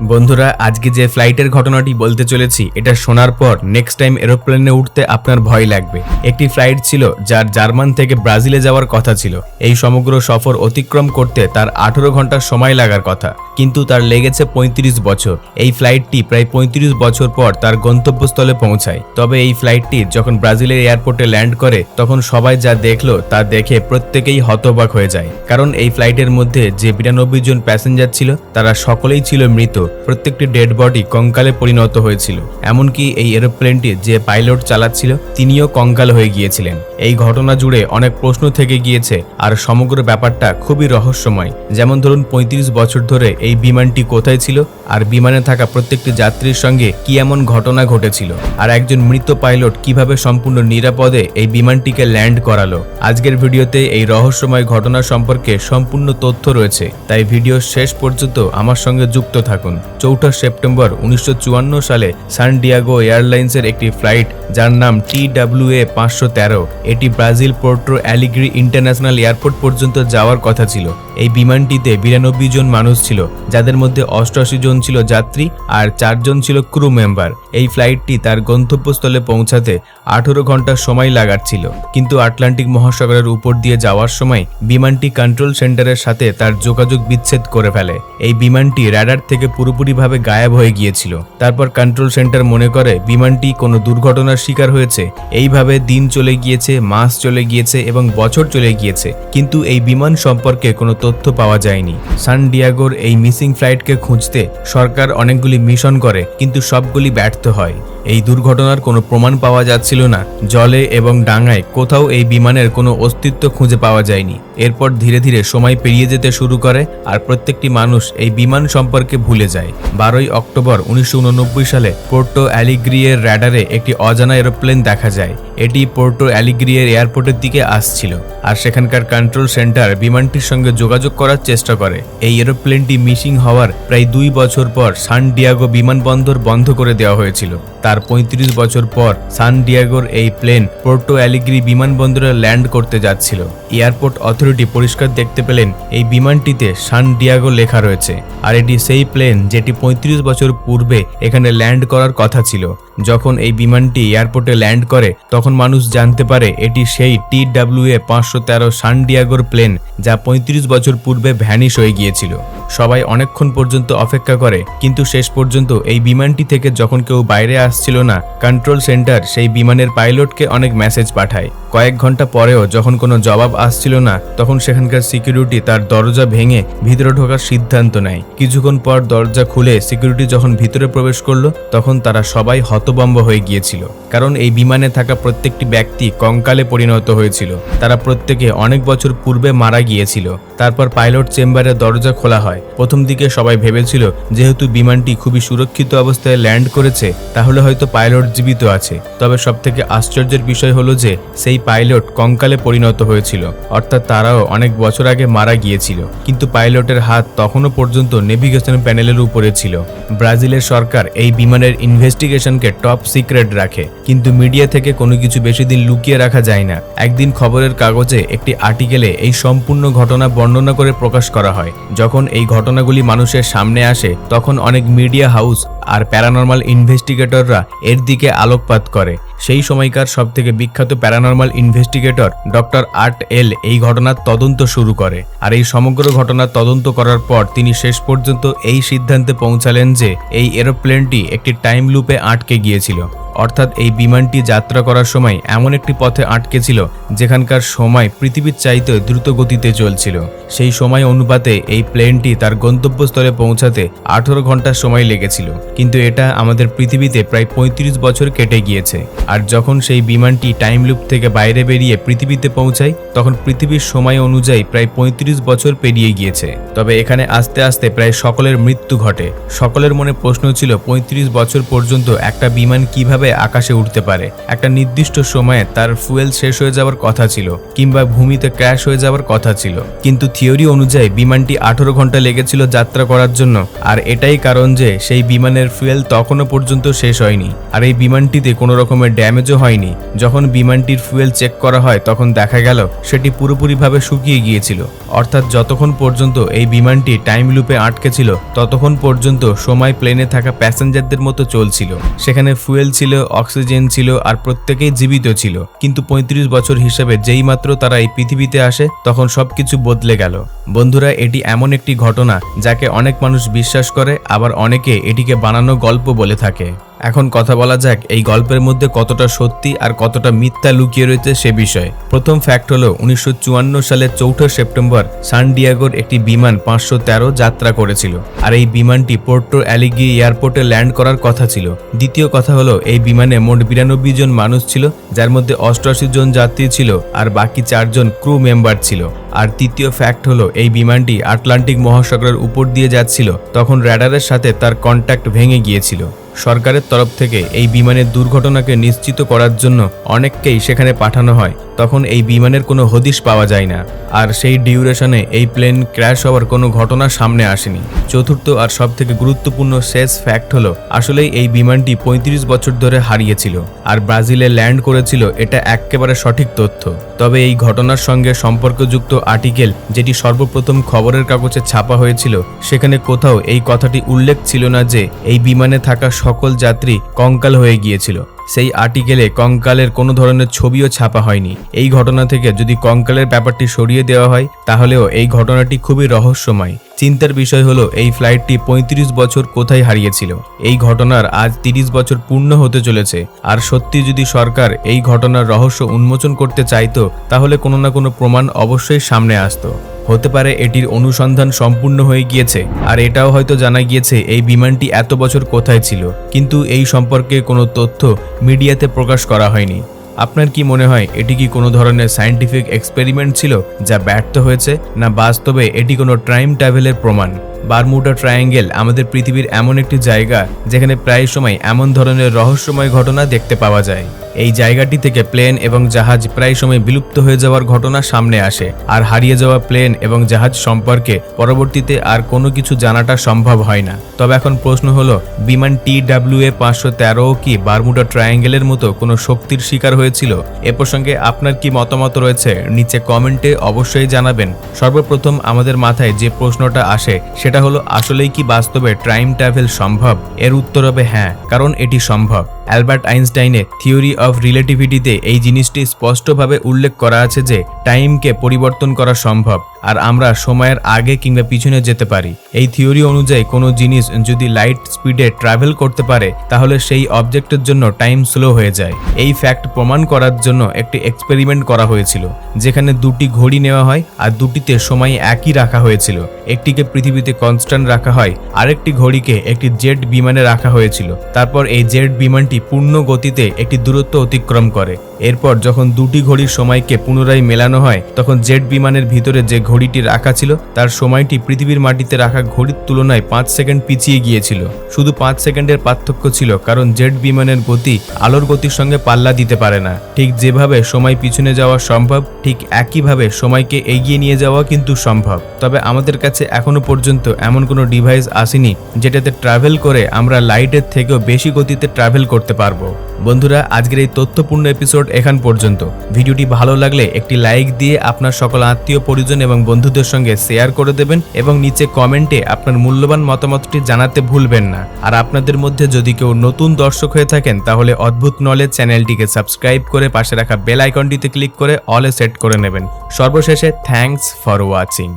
বন্ধুরা, আজকে যে ফ্লাইটের ঘটনাটি বলতে চলেছি, এটা শোনার পর নেক্সট টাইম এরোপ্লেনে উঠতে আপনার ভয় লাগবে। একটি ফ্লাইট ছিল যার জার্মান থেকে ব্রাজিলে যাওয়ার কথা ছিল। এই সমগ্র সফর অতিক্রম করতে তার আঠেরো ঘণ্টা সময় লাগার কথা, কিন্তু তার লেগেছে ৩৫ বছর। এই ফ্লাইটটি প্রায় ৩৫ বছর পর তার গন্তব্যস্থলে পৌঁছায়। তবে এই ফ্লাইটটি যখন ব্রাজিলের এয়ারপোর্টে ল্যান্ড করে, তখন সবাই যা দেখল তা দেখে প্রত্যেকেই হতবাক হয়ে যায়। কারণ এই ফ্লাইটের মধ্যে যে বিরানব্বই জন প্যাসেঞ্জার ছিল, তারা সকলেই ছিল মৃত। প্রত্যেকটি ডেড বডি কঙ্কালে পরিণত হয়েছিল। এমনকি এই এরোপ্লেনটি যে পাইলট চালাচ্ছিল, তিনিও কঙ্কাল হয়ে গিয়েছিলেন। এই ঘটনা জুড়ে অনেক প্রশ্ন থেকে গিয়েছে, আর সমগ্র ব্যাপারটা খুবই রহস্যময়। যেমন ধরুন ৩৫ বছর ধরে এই বিমানটি কোথায় ছিল, আর বিমানে থাকা প্রত্যেকটি যাত্রীর সঙ্গে কি এমন ঘটনা ঘটেছিল, আর একজন মৃত পাইলট কীভাবে সম্পূর্ণ নিরাপদে এই বিমানটিকে ল্যান্ড করালো। আজকের ভিডিওতে এই রহস্যময় ঘটনা সম্পর্কে সম্পূর্ণ তথ্য রয়েছে, তাই ভিডিও শেষ পর্যন্ত আমার সঙ্গে যুক্ত থাকুন। চৌঠা সেপ্টেম্বর উনিশশো চুয়ান্ন সালে সান ডিয়াগো এয়ারলাইন্সের একটি ফ্লাইট, যার নাম টি ডাব্লিউ এ পাঁচশো তেরো, এটি Brazil Porto Alegre international airport পর্যন্ত যাওয়ার কথা ছিল। এই বিমানটিতে বিরানব্বই জন মানুষ ছিল, যাদের মধ্যে অষ্টআশি জন ছিল যাত্রী আর চারজন ছিল ক্রু মেম্বার এই ফ্লাইটটি তার গন্তব্যস্থলে পৌঁছাতে আঠেরো ঘণ্টা সময় লাগাচ্ছিল কিন্তু আটলান্টিক মহাসাগরের উপর দিয়ে যাওয়ার সময় বিমানটি কন্ট্রোল সেন্টারের সাথে তার যোগাযোগ বিচ্ছেদ করে ফেলে। এই বিমানটি র্যাডার থেকে পুরোপুরিভাবে গায়েব হয়ে গিয়েছিল। তারপর কন্ট্রোল সেন্টার মনে করে, বিমানটি কোনো দুর্ঘটনার শিকার হয়েছে। এইভাবে দিন চলে গিয়েছে, মাস চলে গিয়েছে এবং বছর চলে গিয়েছে। কিন্তু এই বিমান সম্পর্কে কোনো তথ্য পাওয়া যায়নি। সান ডিয়াগোর এই মিসিং ফ্লাইটকে খুঁজতে সরকার অনেকগুলি মিশন করে, কিন্তু সবগুলি ব্যর্থ হয়। এই দুর্ঘটনার কোনো প্রমাণ পাওয়া যাচ্ছিল না। জলে এবং ডাঙায় কোথাও এই বিমানের কোনো অস্তিত্ব খুঁজে পাওয়া যায়নি। এরপর ধীরে ধীরে সময় পেরিয়ে যেতে শুরু করে আর প্রত্যেকটি মানুষ এই বিমান সম্পর্কে ভুলে যায়। বারোই অক্টোবর উনিশশো উননব্বই সালে পোর্টো অ্যালিগ্রিয়ের র্যাডারে একটি অজানা এরোপ্লেন দেখা যায়। এটি পোর্টো অ্যালিগ্রিয়ের এয়ারপোর্টের দিকে আসছিল আর সেখানকার কন্ট্রোল সেন্টার বিমানটির সঙ্গে যোগাযোগ করার চেষ্টা করে। এই এরোপ্লেনটি মিসিং হওয়ার প্রায় দুই বছর পর সান ডিয়াগো বিমানবন্দর বন্ধ করে দেওয়া হয়েছিল। তার ৩৫ বছর পর সান ডিয়াগোর এই প্লেন পোর্টো অ্যালিগ্রি বিমানবন্দরে ল্যান্ড করতে যাচ্ছিল। এয়ারপোর্ট অথরিটি পরিষ্কার দেখতে পেলেন এই বিমানটিতে সান ডিয়াগো লেখা রয়েছে। আর এটি সেই প্লেন যেটি ৩৫ বছর পূর্বে এখানে ল্যান্ড করার কথা ছিল। যখন এই বিমানটি এয়ারপোর্টে ল্যান্ড করে, তখন মানুষ জানতে পারে এটি সেই টি ডাব্লিউ এ পাঁচশো তেরো সানডিয়াগোর প্লেন যা ৩৫ বছর পূর্বে ভ্যানিশ হয়ে গিয়েছিল। সবাই অনেকক্ষণ পর্যন্ত অপেক্ষা করে, কিন্তু শেষ পর্যন্ত এই বিমানটি থেকে যখন কেউ বাইরে আসছিল না কন্ট্রোল সেন্টার সেই বিমানের পাইলটকে অনেক মেসেজ পাঠায়। কয়েক ঘণ্টা পরেও যখন কোনো জবাব আসছিল না, তখন সেখানকার সিকিউরিটি তার দরজা ভেঙে ভিতরে ঢোকার সিদ্ধান্ত নেয়। কিছুক্ষণ পর দরজা খুলে সিকিউরিটি যখন ভিতরে প্রবেশ করল, তখন তারা সবাই হতবম্ব হয়ে গিয়েছিল। কারণ এই বিমানে থাকা প্রত্যেকটি ব্যক্তি কঙ্কালে পরিণত হয়েছিল। তারা প্রত্যেকে অনেক বছর পূর্বে মারা গিয়েছিল। তারপর পাইলট চেম্বারে দরজা খোলা হয়। প্রথম দিকে সবাই ভেবেছিল, যেহেতু বিমানটি খুবই সুরক্ষিত অবস্থায় ল্যান্ড করেছে, তাহলে হয়তো পাইলট জীবিত আছে। তবে সবথেকে আশ্চর্যের বিষয় হলো যে, সেই পাইলট কঙ্কালে পরিণত হয়েছিল। অর্থাৎ তারাও অনেক বছর আগে মারা গিয়েছিল। কিন্তু পাইলটের হাত তখনও পর্যন্ত নেভিগেশন প্যানেলের উপরে ছিল। ব্রাজিলের সরকার এই বিমানের ইনভেস্টিগেশনকে টপ সিক্রেট রাখে। কিন্তু মিডিয়া থেকে কোনো কিছু বেশি দিন লুকিয়ে রাখা যায় না। একদিন খবরের কাগজে একটি আর্টিকেলে এই সম্পূর্ণ ঘটনা বর্ণনা করে প্রকাশ করা হয়। যখন এই ঘটনাগুলি মানুষের সামনে আসে, তখন অনেক মিডিয়া হাউস আর প্যারানর্মাল ইনভেস্টিগেটররা এর দিকে আলোকপাত করে। সেই সময়কার সবথেকে বিখ্যাত paranormal investigator doctor Art L এই ঘটনার তদন্ত শুরু করে। আর এই সমগ্র ঘটনার তদন্ত করার পর তিনি শেষ পর্যন্ত এই সিদ্ধান্তে পৌঁছালেন যে এই এরোপ্লেনটি একটি টাইম লুপে আটকে গিয়েছিল। অর্থাৎ এই বিমানটি যাত্রা করার সময় এমন একটি পথে আটকে ছিল যেখানকার সময় পৃথিবীর চাইতে দ্রুত গতিতে চলছিল। সেই সময় অনুপাতে এই প্লেনটি তার গন্তব্যস্থলে পৌঁছাতে আঠারো ঘণ্টা সময় লেগেছিল। কিন্তু এটা আমাদের পৃথিবীতে প্রায় ৩৫ বছর কেটে গিয়েছে। আর যখন সেই বিমানটি টাইম লুপ থেকে বাইরে বেরিয়ে পৃথিবীতে পৌঁছায়, তখন পৃথিবীর সময় অনুযায়ী প্রায় ৩৫ বছর পেরিয়ে গিয়েছে। তবে এখানে আস্তে আস্তে প্রায় সকলের মৃত্যু ঘটে। সকলের মনে প্রশ্ন ছিল ৩৫ বছর পর্যন্ত একটা বিমান কীভাবে কীভাবে আকাশে উঠতে পারে? একটা নির্দিষ্ট সময়ে তার ফুয়েল শেষ হয়ে যাওয়ার কথা ছিল, কিংবা ভূমিতে ক্র্যাশ হয়ে যাওয়ার কথা ছিল। কিন্তু থিওরি অনুযায়ী বিমানটি আঠারো ঘণ্টা লেগেছিল যাত্রা করার জন্য, আর এটাই কারণ যে সেই বিমানের ফুয়েল তখনও পর্যন্ত শেষ হয়নি, আর এই বিমানটিতে কোনো রকমের ড্যামেজও হয়নি। যখন বিমানটির ফুয়েল চেক করা হয়, তখন দেখা গেল সেটি পুরোপুরিভাবে শুকিয়ে গিয়েছিল। অর্থাৎ যতক্ষণ পর্যন্ত এই বিমানটি টাইম লুপে আটকে ছিল, ততক্ষণ পর্যন্ত সময় প্লেনে থাকা প্যাসেঞ্জারদের মতো চলছিল। সেখানে ফুয়েল ছিল অক্সিজেন ছিল আর প্রত্যেকেই জীবিত ছিল। কিন্তু ৩৫ বছর হিসেবে যেই মাত্র তারা এই পৃথিবীতে আসে, তখন সবকিছু বদলে গেল। বন্ধুরা, এটি এমন একটি ঘটনা যাকে অনেক মানুষ বিশ্বাস করে, আবার অনেকে এটিকে বানানো গল্প বলে থাকে। এখন কথা বলা যাক এই গল্পের মধ্যে কতটা সত্যি আর কতটা মিথ্যা লুকিয়ে রয়েছে সে বিষয়ে। প্রথম ফ্যাক্ট হলো, উনিশশো চুয়ান্ন সালের চৌঠা সেপ্টেম্বর সান ডিয়াগোর একটি বিমান পাঁচশো তেরো যাত্রা করেছিল। আর এই বিমানটি পোর্টো অ্যালিগি এয়ারপোর্টে ল্যান্ড করার কথা ছিল। দ্বিতীয় কথা হলো, এই বিমানে মোট বিরানব্বই জন মানুষ ছিল, যার মধ্যে অষ্টআশি জন যাত্রী ছিল আর বাকি চারজন ক্রু মেম্বার ছিল। আর তৃতীয় ফ্যাক্ট হলো, এই বিমানটি আটলান্টিক মহাসাগরের উপর দিয়ে যাচ্ছিল, তখন র্যাডারের সাথে তার কন্ট্যাক্ট ভেঙে গিয়েছিল। সরকারের তরফ থেকে এই বিমানের দুর্ঘটনাকে নিশ্চিত করার জন্য অনেককেই সেখানে পাঠানো হয়। তখন এই বিমানের কোনো হদিশ পাওয়া যায় না। আর সেই ডিউরেশনে এই প্লেন ক্র্যাশ হওয়ার কোনো ঘটনা সামনে আসেনি। চতুর্থ আর সবথেকে গুরুত্বপূর্ণ শেষ ফ্যাক্ট হলো, আসলেই এই বিমানটি ৩৫ বছর ধরে হারিয়েছিল। আর ব্রাজিলে ল্যান্ড করেছিল এটা একেবারে সঠিক তথ্য। তবে এই ঘটনার সঙ্গে সম্পর্কযুক্ত আর্টিকেল, যেটি সর্বপ্রথম খবরের কাগজে ছাপা হয়েছিল, সেখানে কোথাও এই কথাটি উল্লেখ ছিল না যে এই বিমানে থাকা সকল যাত্রী কঙ্কাল হয়ে গিয়েছিল। সেই আর্টিকেলে কঙ্কালের কোনো ধরনের ছবিও ছাপা হয়নি। এই ঘটনা থেকে যদি কঙ্কালের ব্যাপারটি সরিয়ে দেওয়া হয়, তাহলেও এই ঘটনাটি খুবই রহস্যময়। চিন্তার বিষয় হলো, এই ফ্লাইটটি ৩৫ বছর কোথায় হারিয়েছিল? এই ঘটনার আজ ৩০ বছর পূর্ণ হতে চলেছে। আর সত্যি যদি সরকার এই ঘটনার রহস্য উন্মোচন করতে চাইতো, তাহলে কোনো না কোনো প্রমাণ অবশ্যই সামনে আসতো। হতে পারে এটির অনুসন্ধান সম্পূর্ণ হয়ে গিয়েছে, আর এটাও হয়তো জানা গিয়েছে এই বিমানটি এত বছর কোথায় ছিল। কিন্তু এই সম্পর্কে কোনো তথ্য মিডিয়াতে প্রকাশ করা হয়নি। আপনার কি মনে হয়, এটি কি কোনো ধরনের সায়েন্টিফিক এক্সপেরিমেন্ট ছিল যা ব্যর্থ হয়েছে, না বাস্তবে এটি কোনো টাইম ট্রাভেলের প্রমাণ? বারমুডা ট্রায়াঙ্গেল আমাদের পৃথিবীর এমন একটি জায়গা যেখানে প্রায় সময় এমন ধরনের রহস্যময় ঘটনা দেখতে পাওয়া যায়। এই জায়গাটি থেকে প্লেন এবং জাহাজ প্রায় সময় বিলুপ্ত হয়ে যাওয়ার ঘটনা সামনে আসে আর হারিয়ে যাওয়া প্লেন এবং জাহাজ সম্পর্কে পরবর্তীতে আর কোনো কিছু জানাটা সম্ভব হয় না। তবে এখন প্রশ্ন হলো, বিমান টি ডাব্লিউ এ পাঁচশো তেরো কি বারমুডা ট্রায়াঙ্গেলের মতো কোনো শক্তির শিকার হয়েছিল? এ প্রসঙ্গে আপনার কি মতামত রয়েছে? নিচে কমেন্টে অবশ্যই জানাবেন। সর্বপ্রথম আমাদের মাথায় যে প্রশ্নটা আসে, সেটা হলো আসলেই কি বাস্তবে টাইম ট্রাভেল সম্ভব? এর উত্তর হবে হ্যাঁ কারণ এটি সম্ভব। অ্যালবার্ট আইনস্টাইনের থিওরি অফ রিলেটিভিটিতে এই জিনিসটি স্পষ্টভাবে উল্লেখ করা আছে যে টাইমকে পরিবর্তন করা সম্ভব, আর আমরা সময়ের আগে কিংবা পিছনে যেতে পারি। এই থিওরি অনুযায়ী কোনো জিনিস যদি লাইট স্পিডে ট্রাভেল করতে পারে, তাহলে সেই অবজেক্টের জন্য টাইম স্লো হয়ে যায়। এই ফ্যাক্ট প্রমাণ করার জন্য একটি এক্সপেরিমেন্ট করা হয়েছিল, যেখানে দুটি ঘড়ি নেওয়া হয় আর দুটিতে সময় একই রাখা হয়েছিল। একটিকে পৃথিবীতে কনস্ট্যান্ট রাখা হয়, আরেকটি ঘড়িকে একটি জেট বিমানে রাখা হয়েছিল। তারপর এই জেট বিমানটি পূর্ণ গতিতে একটি দূরত্ব অতিক্রম করে। এরপর যখন দুটি ঘড়ির সময়কে পুনরায় মেলানো হয়, তখন জেট বিমানের ভিতরে যে ঘড়িটি রাখা ছিল, তার সময়টি পৃথিবীর মাটিতে রাখা ঘড়ির তুলনায় পাঁচ সেকেন্ড পিছিয়ে গিয়েছিল। শুধু পাঁচ সেকেন্ডের পার্থক্য ছিল, কারণ জেট বিমানের গতি আলোর গতির সঙ্গে পাল্লা দিতে পারে না। ঠিক যেভাবে সময় পিছনে যাওয়া সম্ভব, ঠিক একইভাবে সময়কে এগিয়ে নিয়ে যাওয়া কিন্তু সম্ভব। তবে আমাদের কাছে এখনও পর্যন্ত এমন কোনো ডিভাইস আসেনি, যেটাতে ট্রাভেল করে আমরা লাইটের থেকেও বেশি গতিতে ট্রাভেল করতে পারব। বন্ধুরা, আজকের এই তথ্যপূর্ণ এপিসোড এখান পর্যন্ত। ভিডিওটি ভালো লাগলে একটি লাইক দিয়ে আপনার সকল আত্মীয়, পরিজন এবং বন্ধুদের সঙ্গে শেয়ার করে দেবেন এবং নিচে কমেন্টে আপনার মূল্যবান মতামতটি জানাতে ভুলবেন না। আর আপনাদের মধ্যে যদি কেউ নতুন দর্শক হয়ে থাকেন, তাহলে অদ্ভুত নলেজ চ্যানেলটিকে সাবস্ক্রাইব করে পাশে রাখা বেল আইকনটিতে ক্লিক করে অলে সেট করে নেবেন। সর্বশেষে থ্যাঙ্কস ফর ওয়াচিং।